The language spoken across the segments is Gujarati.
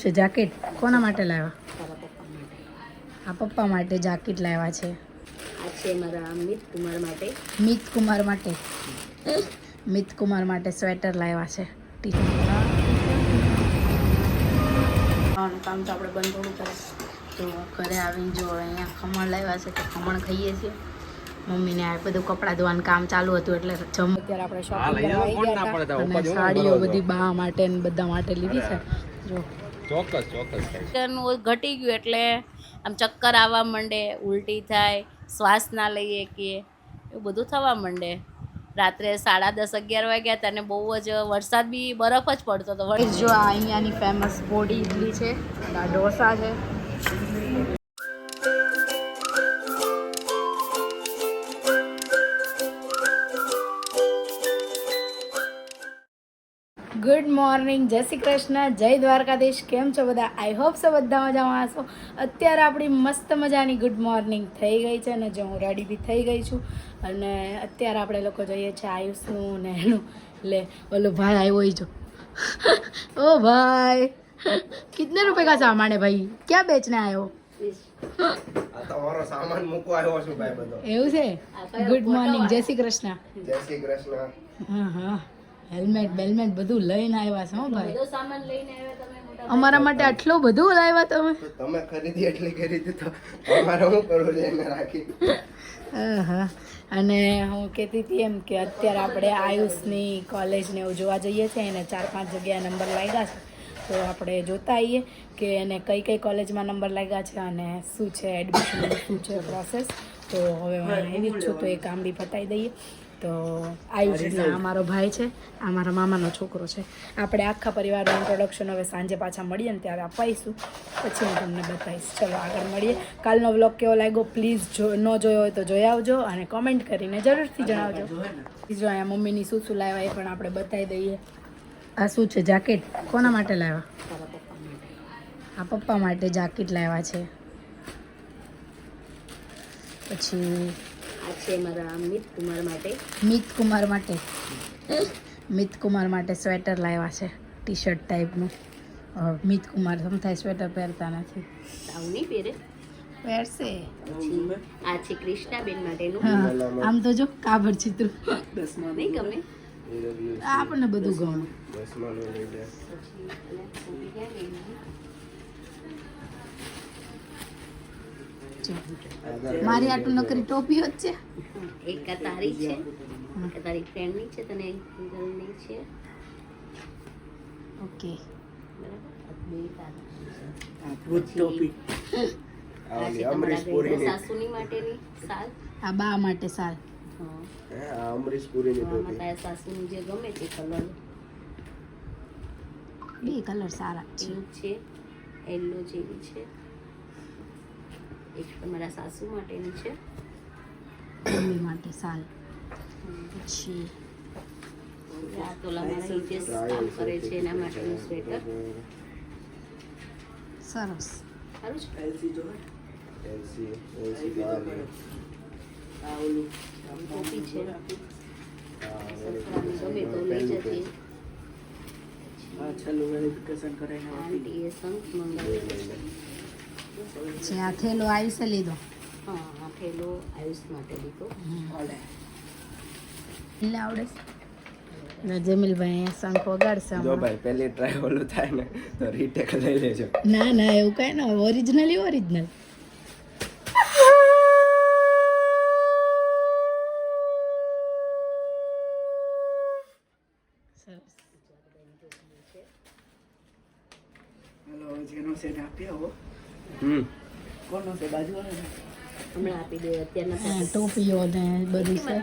છે જાકેટ? કોના માટે લાવ્યા? તારા પપ્પા માટે આ પપ્પા માટે જાકેટ લાવ્યા છે. આ છે મારા અમિત કુમાર માટે. મિત કુમાર માટે? મિત કુમાર માટે સ્વેટર લાવ્યા છે. ટી કામ તો આપણે બંધ થોડું કરે તો ઘરે આવીને જો અહીંયા ખમણ લાવ્યા છે તો ખમણ ખાઈએ છીએ. મમ્મીને આ બધું કપડાં ધોવાનું કામ ચાલુ હતું એટલે જમ અત્યારે આપણે શોપિંગ કરવા આવી ગયા હતા. અને સાડીઓ બધી બા માટે ને બધા માટે લીધી છે. જો. ચોક્કસ ચોક્કસનું ઘટી ગયું એટલે આમ ચક્કર આવવા માંડે ઉલટી થાય શ્વાસ ના લઈએ કે એવું બધું થવા માંડે. રાત્રે સાડા દસ અગિયાર વાગ્યા હતા અને બહુ જ વરસાદ બી બરફ જ પડતો હતો. જો આ અહીંયાની ફેમસ બોડી ઇડલી છે આ ઢોસા છે. ગુડ મોર્નિંગ જય શ્રી કૃષ્ણ જય દ્વારકાધીશ કેમ છો બધા? આઈ હોપ સો બધા મજામાં હશો. અત્યારે આપણી મસ્ત મજાની ગુડ મોર્નિંગ થઈ ગઈ છે અને જો હું રેડી બી થઈ ગઈ છું. અને અત્યારે આપણે લોકો જોઈએ છીએ આયુષનું ને એનું. લે ઓલો ભાઈ આવ્યો જો. ઓ ભાઈ કિતને રૂપિયા કા સામાન ભાઈ? ક્યાં બેચને આવ્યો એવું છે? ગુડ મોર્નિંગ જય શ્રી કૃષ્ણ. જય શ્રી કૃષ્ણ. હા હા. હેલ્મેટ બેલ્મેટ બધું લઈને આવ્યા છો હો ભાઈ. બધો સામાન લઈને આવ્યા તમે અમારા માટે આટલું બધું લાવ્યા તમે? તમે ખરીદી એટલી કરી દીધો તો અમારે હું કરું છે એને રાખી? હા અને હું કહેતી હતી એમ કે અત્યારે આપણે આયુષની કોલેજને એવું જોવા જઈએ છીએ એને ચાર પાંચ જગ્યાએ નંબર લાગ્યા છે. તો આપણે જોતા આવીએ કે એને કઈ કઈ કોલેજમાં નંબર લાગ્યા છે અને શું છે એડમિશન શું છે પ્રોસેસ તો હવે હું એવી જ છું તો એ કામ બી પતાવી દઈએ. તો આયુષના આ મારો ભાઈ છે આ મારા મામાનો છોકરો છે. આપણે આખા પરિવારનું ઇન્ટ્રોડક્શન હવે સાંજે પાછા મળીએ ને ત્યારે અપાઈશું. પછી હું તમને બતાવીશ. ચલો આગળ મળીએ. કાલનો વ્લોગ કેવો લાગ્યો? પ્લીઝ જો ન જોયો હોય તો જોઈ આવજો અને કોમેન્ટ કરીને જરૂરથી જણાવજો. જો અહીંયા મમ્મીની શું શું લાવ્યા એ પણ આપણે બતાવી દઈએ. આ શું છે જાકેટ કોના માટે લાવ્યા? આ પપ્પા માટે જાકેટ લાવ્યા છે. પછી આ છે મારા અમિત કુમાર માટે. મિત કુમાર માટે? મિત કુમાર માટે સ્વેટર લાવ્યા છે ટી શર્ટ ટાઈપનું મિત કુમાર સમથાય સ્વેટર પહેરતા નથી. આવું નહીં પહેરે? પહેરશે. આ છે કૃષ્ણાબેન માટેનું. આમ તો જો કાબર ચિત્ર. નહીં ગમે? આપણને બધું ગમે. ગઈ મારી? આટલું નકરી ટોપીઓ જ છે. એક આ તારી છે. એક આ તારી ફ્રેન્ડની છે તને એક ગર્લની છે. ઓકે. બરાબર? આ બે છે સાસુની માટે સાલ. હા. હે, આ અમરીશ પુરીની ટોપી. તારા જે ગમે છે કલર બે કલર સારા છે. છે યલો જેવી છે. એક તમારા સાસુ માટેની છે. મમ્મી માટે સાલ. પછી આ તો ઓલા મારા હિતેશ કામ કરે છે એના માટેનું સ્વેટર. સરસ. સારું છે? એલસી એલસી બારી ટોપી છે. આ સરકારની ગમે તો લઈ જતી આંટીએ શંખ મંગાવેલો પછી આ થેલો આયુષે લીધો. હા આ થેલો આયુષ માટે લીધો. એટલે આવડે છે. જમીલભાઈ શંખ વગાડશે જો. ભાઈ પહેલી ટ્રાય ઓલું થાય ને તો રીટેક લઈ લેજો. ના ના એવું કઈ ના ઓરિજિનલી ઓરિજિનલ સરસ. હમ. હમણાં આપી દે અત્યારના ટોપીઓ ને બધું છે.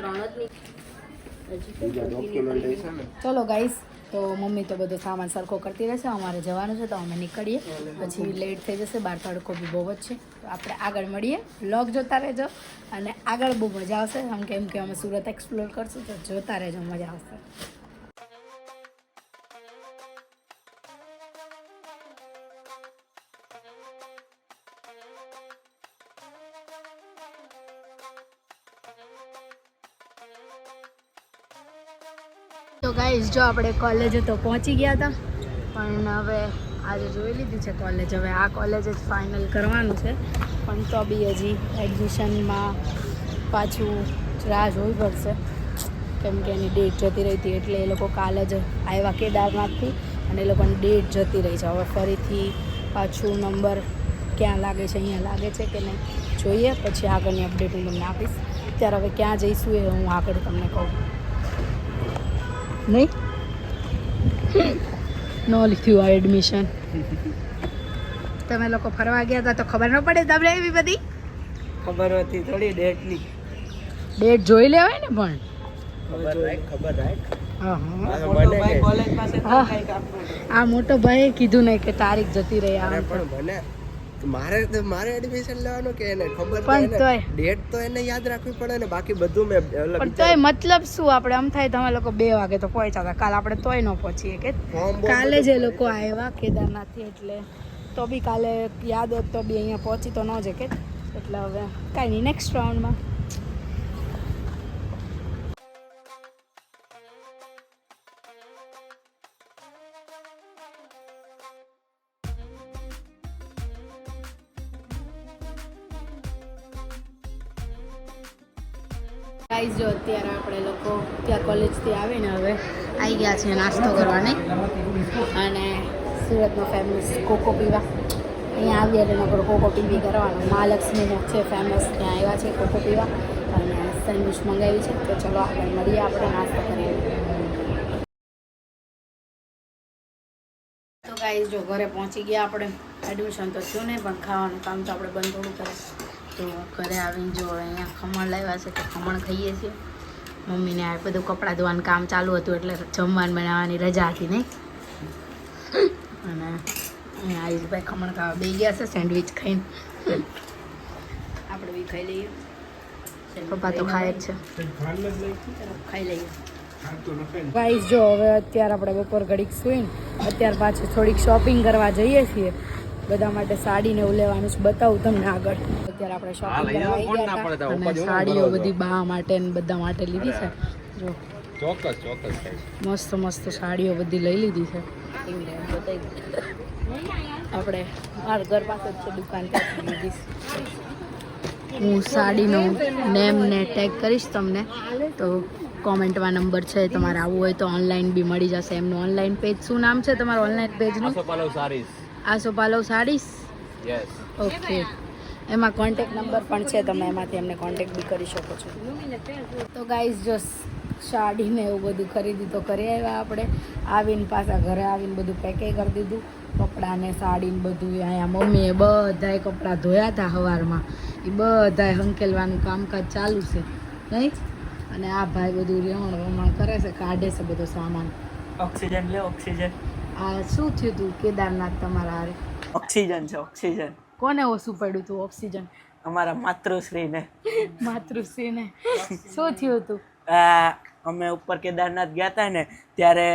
ચલો ગાઈસ તો મમ્મી તો બધો સામાન સરખો કરતી રહેશે અમારે જવાનું છે તો અમે નીકળીએ. પછી લેટ થઈ જશે બાર તડકો બી બહુ જ છે. તો આપણે આગળ મળીએ વ્લોગ જોતા રહેજો અને આગળ બહુ મજા આવશે. આમ કેમ કે અમે સુરત એક્સપ્લોર કરશું તો જોતા રહેજો મજા આવશે. ગાઈઝ જો આપણે કોલેજે તો પહોંચી ગયા હતા, પણ હવે આજે જોઈ લીધી છે કોલેજ હવે આ કોલેજ જ ફાઇનલ કરવાનું છે. પણ તો બી હજી એડમિશનમાં પાછું રાહ જોવી પડશે. કેમ કે એની ડેટ જતી રહી હતી, એટલે એ લોકો કાલે જ આવ્યા કેદારનાથથી અને એ લોકોની ડેટ જતી રહી છે. હવે ફરીથી પાછું નંબર ક્યાં લાગે છે, અહીંયા લાગે છે કે નહીં, જોઈએ. પછી આગળની અપડેટ હું તમને આપીશ. ત્યારે હવે ક્યાં જઈશું એ હું આગળ તમને કહું. નહીં? નો થયું આ એડમિશન તમે લોકો ફરવા ગયા હતા તો ખબર ન પડે તમને એવી બધી? ખબર હતી થોડી ડેટની ડેટ જોઈ લેવાય ને પણ. ખબર રાખ ખબર હા હા. આ આ મોટો ભાઈએ કીધું ને કે તારીખ જતી રહી આમ પણ મને મારે મારે એડમિશન લેવાનું કે એને ખબર પણ તોય. ડેટ તો એને યાદ રાખવી પડે ને બાકી બધું મેં પણ તોય મતલબ શું આપણે આમ થાય તમે લોકો બે વાગે તો પહોંચ્યા હતા. કાલ આપણે તોય ન પહોંચીએ કે? કાલે જ એ લોકો આવ્યા કેદારનાથથી એટલે તો બી કાલે યાદ હોત તો બી અહીંયા પહોંચી તો ન જ કે. એટલે હવે કાંઈ નહીં નેક્સ્ટ રાઉન્ડમાં છે નાસ્તો કરવાની. અને સુરતનો ફેમસ કોકો પીવા. અહીંયા આવીએ એટલે નકર કોકો પીવી કરવાનો. મહાલક્ષ્મીનો છે ફેમસ ત્યાં આવ્યા છે કોકો પીવા. અને સેન્ડવિચ મંગાવી છે. તો ચલો આપણે મળીએ આપણે નાસ્તો કરીએ. તો જો ઘરે પહોંચી ગયા આપણે. એડમિશન તો થયું નહીં, પણ ખાવાનું કામ તો આપણે બંધ થોડું કરે તો ઘરે આવીને જો અહીંયા ખમણ લાવ્યા છે, તો ખમણ ખાઈએ છીએ. મમ્મીને આ બધું કપડાં ધોવાનું કામ ચાલુ હતું એટલે જમવાનું બનાવવાની રજા હતી નહીં અને આયુષભાઈ ખમણ ખાવા બે ગયા છે સેન્ડવિચ ખાઈને. આપણે બી ખાઈ લઈએ. પપ્પા તો ખાય જ છે. ખાઈ લઈએ ગાઈસ જો હવે અત્યારે આપણે બપોર ઘડીક સુઈને અત્યાર પાછું થોડીક શોપિંગ કરવા જઈએ છીએ. બધા માટે સાડી ને એવું લેવાનું છે. બતાવું તમને આગળ. અત્યારે આપણે શોપિંગ અને સાડીઓ બધી બા માટે ને બધા માટે લીધી છે. જો. ચોક્કસ ચોક્કસ મસ્ત મસ્ત સાડીઓ બધી લઈ લીધી છે. આપણે મારા ઘર પાસે જ છે દુકાન ત્યાંથી લીધી હું સાડીનો નેમ ને ટેગ કરીશ તમને. તો કોમેન્ટમાં નંબર છે તમારે આવવું હોય તો ઓનલાઈન બી મળી જશે. એમનું ઓનલાઈન પેજ શું નામ છે તમારું ઓનલાઈન પેજનું સારીસ. આસો પાલવ સાડીસ? યસ ઓકે એમાં કોન્ટેક નંબર પણ છે તમે એમાંથી એમને કોન્ટેક બી કરી શકો છો. તો ગાઈઝ જો સાડીને એવું બધું ખરીદી તો કરી આવ્યા આપણે. આવીને પાછા ઘરે આવીને બધું પેકે કરી દીધું. કપડાં ને સાડી ને બધું અહીંયા મમ્મીએ બધાય કપડાં ધોયા હતા સવારમાં એ બધાએ હંકેલવાનું કામકાજ ચાલુ છે નહીં? અને આ ભાઈ બધું રેવણ વમણ કરે છે કાઢે છે બધો સામાન. ઓક્સિજન લે ઓક્સિજન આ શું થયું હતું કેદારનાથ તમારા હારે? ઓક્સિજન છે ઓક્સિજન. કોને ઓછું પડ્યું હતું ઓક્સિજન? અમારા માતૃશ્રીને. માતૃશ્રીને. શું થયું હતું આ અમે ઉપર કેદારનાથ ગયા હતા ને ત્યારે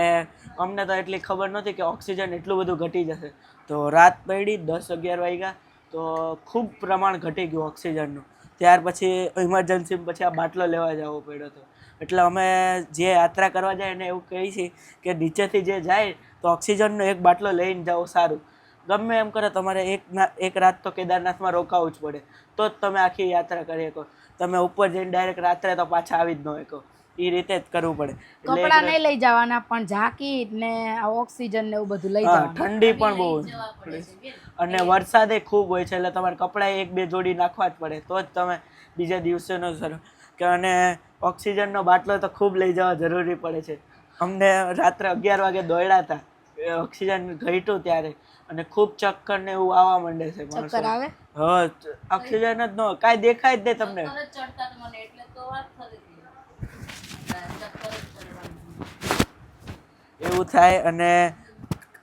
અમને તો એટલી ખબર નહોતી કે ઓક્સિજન એટલું બધું ઘટી જશે. તો રાત પડી દસ અગિયાર વાગ્યા તો ખૂબ પ્રમાણ ઘટી ગયું ઓક્સિજનનું. ત્યાર પછી ઇમરજન્સી પછી આ બાટલો લેવા જવો પડ્યો હતો. એટલે અમે જે યાત્રા કરવા જાય એને એવું કહીએ છીએ કે નીચેથી જે જાય તો ઓક્સિજનનો એક બાટલો લઈને જાઓ સારું. ગમે એમ કરે તમારે એક એક રાત તો કેદારનાથમાં રોકાવું જ પડે. તો જ તમે આખી યાત્રા કરી શકો. તમે ઉપર જઈને ડાયરેક્ટ રાત્રે તો પાછા આવી જ ન શકો. એ રીતે જ કરવું પડે. કપડાં નહીં લઈ જવાના પણ જાકીટ ને ઓક્સિજન ને એવું બધું લઈ જવાનું. ઠંડી પણ બહુ અને વરસાદે ખૂબ હોય છે એટલે તમારે કપડાં એક બે જોડી નાખવા જ પડે. તો જ તમે બીજા દિવસેનો સર. કે અને ઓક્સિજનનો બાટલો તો ખૂબ લઈ જવા જરૂરી પડે છે. અમને રાત્રે અગિયાર વાગે દોડ્યા હતા ઓક્સિજન ઘટ્યું ત્યારે અને ખૂબ ચક્કર ને એવું આવવા માંડે છે ચક્કર આવે? હા ઓક્સિજન જ ન કાઈ દેખાય જ નહીં તમને. ચડતા તો મને એટલે તો વાત થતી એવું થાય અને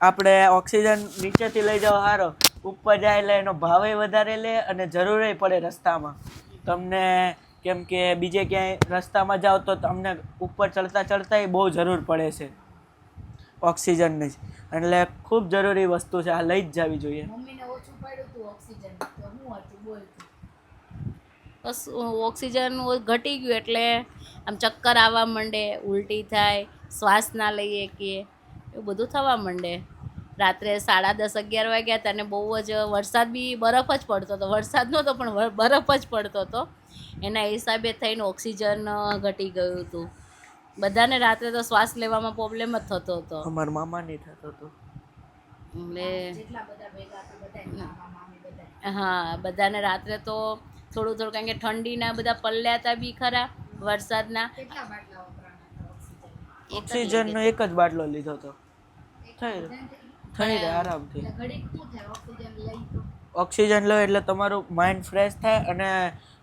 આપણે ઓક્સિજન નીચેથી લઈ જાવ સારો ઉપર જાય એટલે એનો ભાવે વધારે લે અને જરૂરે પડે રસ્તામાં. તમને કેમ કે બીજે ક્યાંય રસ્તામાં જાઓ તો તમને ઉપર ચડતા ચડતા બહુ જરૂર પડે છે. ઓક્સિજનની જ. એટલે ખૂબ જરૂરી વસ્તુ છે આ લઈ જ જવી જોઈએ. ઓછું હતું ઓક્સિજન તો હું હતું બોલ બસ ઓક્સિજન ઘટી ગયું એટલે આમ ચક્કર આવવા માંડે ઉલટી થાય શ્વાસ ના લઈએ કે એવું બધું થવા માંડે. રાત્રે સાડા દસ અગિયાર વાગ્યા હતા અને બહુ જ વરસાદ બી બરફ જ પડતો હતો. વરસાદ નહોતો પણ બરફ જ પડતો હતો. એના હિસાબે થઈને ઓક્સિજન ઘટી ગયું હતું. બધાને રાત્રે તો શ્વાસ લેવામાં પ્રોબ્લેમ જ થતો હતો. અમારા મામા નહીં થતો હતો. એટલે હા. બધાને રાત્રે તો થોડું થોડું કારણ કે ઠંડીના બધા પલ્લ્યા હતા બી ખરા વરસાદના. ઓક્સિજનનો? એક જ બાટલો લીધો હતો. થઈ થઈ રહે આરામથી. એટલે ઘડીક શું થાય? ઓક્સિજન લઈ તો? ઓક્સિજન લો એટલે તમારું માઇન્ડ ફ્રેશ થાય અને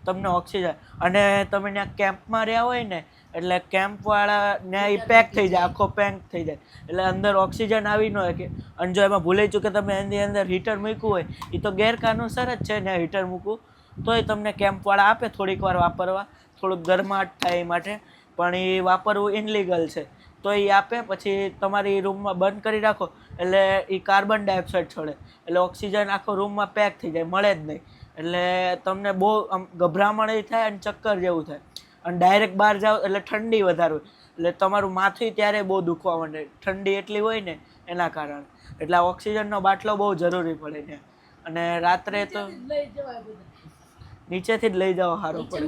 તમને ઓક્સિજન. અને તમે ત્યાં કેમ્પમાં રહ્યા હોય ને એટલે કેમ્પવાળા ત્યાં એ પેક થઈ જાય આખો પેક થઈ જાય. એટલે અંદર ઓક્સિજન આવી ન હોય કે અને જો એમાં ભૂલાઈ ચૂકે તમે એની અંદર હીટર મૂક્યું હોય એ તો ગેરકાનૂસર જ છે ને હીટર મૂકવું. તોય તમને કેમ્પવાળા આપે થોડીક વાર વાપરવા થોડુંક ગરમાટ થાય એ માટે પણ એ વાપરવું ઇનલીગલ છે. તો એ આપે પછી તમારી રૂમમાં બંધ કરી રાખો એટલે એ કાર્બન ડાયોક્સાઇડ છોડે. એટલે ઓક્સિજન આખો રૂમમાં પેક થઈ જાય મળે જ નહીં. એટલે તમને બહુ આમ ગભરામણ થાય અને ચક્કર જેવું થાય. અને ડાયરેક્ટ બહાર જાઓ એટલે ઠંડી વધારે હોય. એટલે તમારું માથું ત્યારે બહુ દુખવા માંડે. ઠંડી એટલી હોય ને એના કારણે. એટલે ઓક્સિજનનો બાટલો બહુ જરૂરી પડે ને અને રાત્રે તો નીચેથી જ લઈ જાઓ સારું પડે.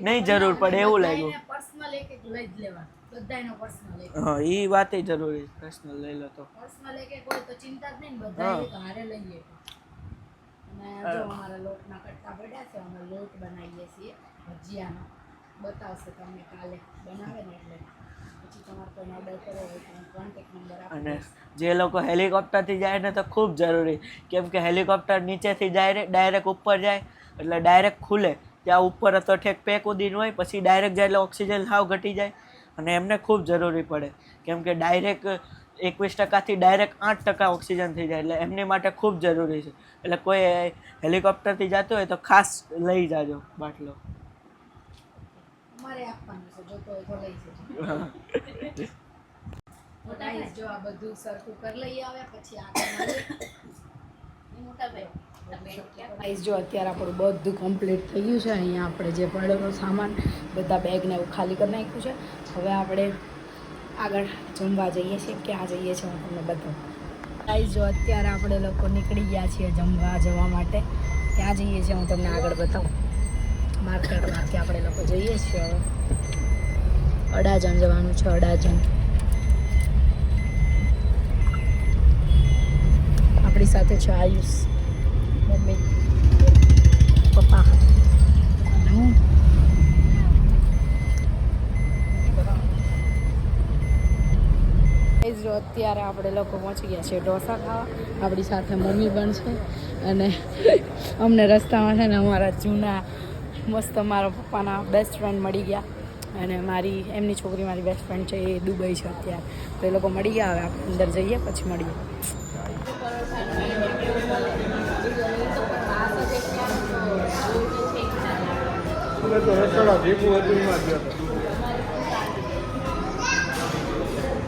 નહીં જરૂર પડે એવું લાગ્યું. હા એ વાત જરૂરી પર્સનલ લઈ લો તો. ચિંતા જ નહીં બધા હા. હારે લઈએ અને જો અમારા લોટના કટ્ટા પડ્યા છે અમે લોટ બનાવીએ છીએ ભજીયાનો. બતાવશે તમને કાલે. બનાવે ને એટલે. અને જે લોકો હેલિકોપ્ટરથી જાય ને તો ખૂબ જરૂરી. કેમ કે હેલિકોપ્ટર નીચેથી ડાયરેક્ટ ડાયરેક્ટ ઉપર જાય એટલે ડાયરેક્ટ ખુલે. ત્યાં ઉપર તો ઠેક પેક ઉદીન હોય પછી ડાયરેક્ટ જાય એટલે ઓક્સિજન હાવ ઘટી જાય. અને એમને ખૂબ જરૂરી પડે. કેમ કે ડાયરેક્ટ એકવીસ ટકાથી ડાયરેક્ટ આઠ ટકા ઓક્સિજન થઈ જાય એટલે એમની માટે ખૂબ જરૂરી છે. એટલે કોઈ હેલિકોપ્ટરથી જતું હોય તો ખાસ લઈ જાજો બાટલો. જો આ બધું સરખું કરી લઈએ આવે પછી આગળ મળીએ. મોટા ભાઈ. ગાઈસ જો અત્યારે આપણું બધું કમ્પ્લીટ થઈ ગયું છે અહીંયા આપણે જે પડેલો સામાન બધા બેગને એવું ખાલી કરી નાખ્યું છે. હવે આપણે આગળ જમવા જઈએ છીએ ક્યાં જઈએ છીએ, હું તમને બતાવું. ગાઈઝ જો અત્યારે આપણે લોકો નીકળી ગયા છીએ જમવા જવા માટે ક્યાં જઈએ છીએ, હું તમને આગળ બતાવું. માર્કેટમાંથી આપણે લોકો જઈએ છીએ હવે. અડાજણ જવાનું છે, અડાજણ. આપણી સાથે છે આયુષ, મમ્મી, પપ્પા અને હું Guys, જો અત્યારે આપણે લોકો પહોંચી ગયા છીએ ઢોસા ખાવા. આપણી સાથે મમ્મી પણ છે અને અમને રસ્તામાં છે ને અમારા જૂના મસ્ત મારા પપ્પાના બેસ્ટ ફ્રેન્ડ મળી ગયા. અને મારી એમની છોકરી મારી બેસ્ટ ફ્રેન્ડ છે એ દુબઈ છે અત્યારે. તો એ લોકો મળી ગયા હવે આપણે અંદર જઈએ પછી મળીએ. Guys,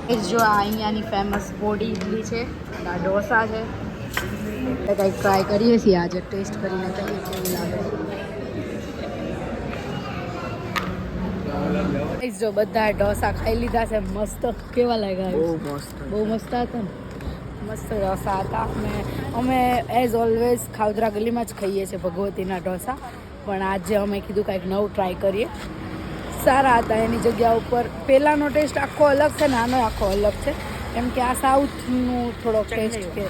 જો આ અહીંયાની ફેમસ બોડી ઇડલી છે આ ઢોસા છે. એટલે કંઈક ટ્રાય કરીએ છીએ આજે ટેસ્ટ કરીને કહીએ કેવું લાગે. જો બધા ઢોસા ખાઈ લીધા છે મસ્ત. કેવા લાગ્યા? બહુ મસ્ત. બહુ મસ્ત હતા ને? મસ્ત ઢોસા હતા. અને અમે એઝ ઓલવેઝ ખાવદરા ગલીમાં જ ખાઈએ છીએ ભગવતીના ઢોસા. પણ આજે અમે કીધું કાંઈક નવું ટ્રાય કરીએ. સારા હતા એની જગ્યા ઉપર. પહેલાંનો ટેસ્ટ આખો અલગ છે ને આનો આખો અલગ છે. કેમ કે આ સાઉથનું થોડોક ટેસ્ટ કે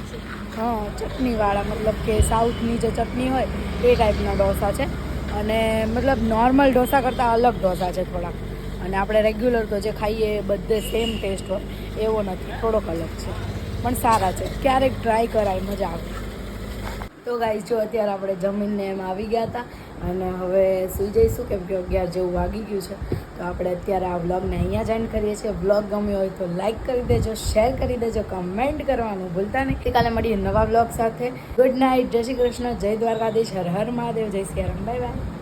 હા ચટણીવાળા મતલબ કે સાઉથની જે ચટણી હોય એ ટાઈપના ઢોસા છે. અને મતલબ નોર્મલ ઢોસા કરતાં અલગ ઢોસા છે થોડાક અને આપણે રેગ્યુલર તો જે ખાઈએ એ બધે સેમ ટેસ્ટ હોય એવો નથી થોડોક અલગ છે. પણ સારા છે. ક્યારેક ટ્રાય કરાય મજા આવે. તો ગાઈ જો અત્યારે આપણે જમીનને એમ આવી ગયા હતા અને હવે સુઈ જઈશું, કેમ કે અગિયાર જેવું વાગી ગયું છે. તો આપણે અત્યારે આ વ્લોગને અહીંયા જોઈન કરીએ છીએ. વ્લોગ ગમ્યો હોય તો લાઈક કરી દેજો શેર કરી દેજો કમેન્ટ કરવાનું ભૂલતા નહીં. કાલે મળીએ નવા વ્લોગ સાથે. ગુડ નાઇટ જય શ્રી કૃષ્ણ. જય દ્વારકાધીશ. હર હર મહાદેવ. જય સિયારામ બાય બાય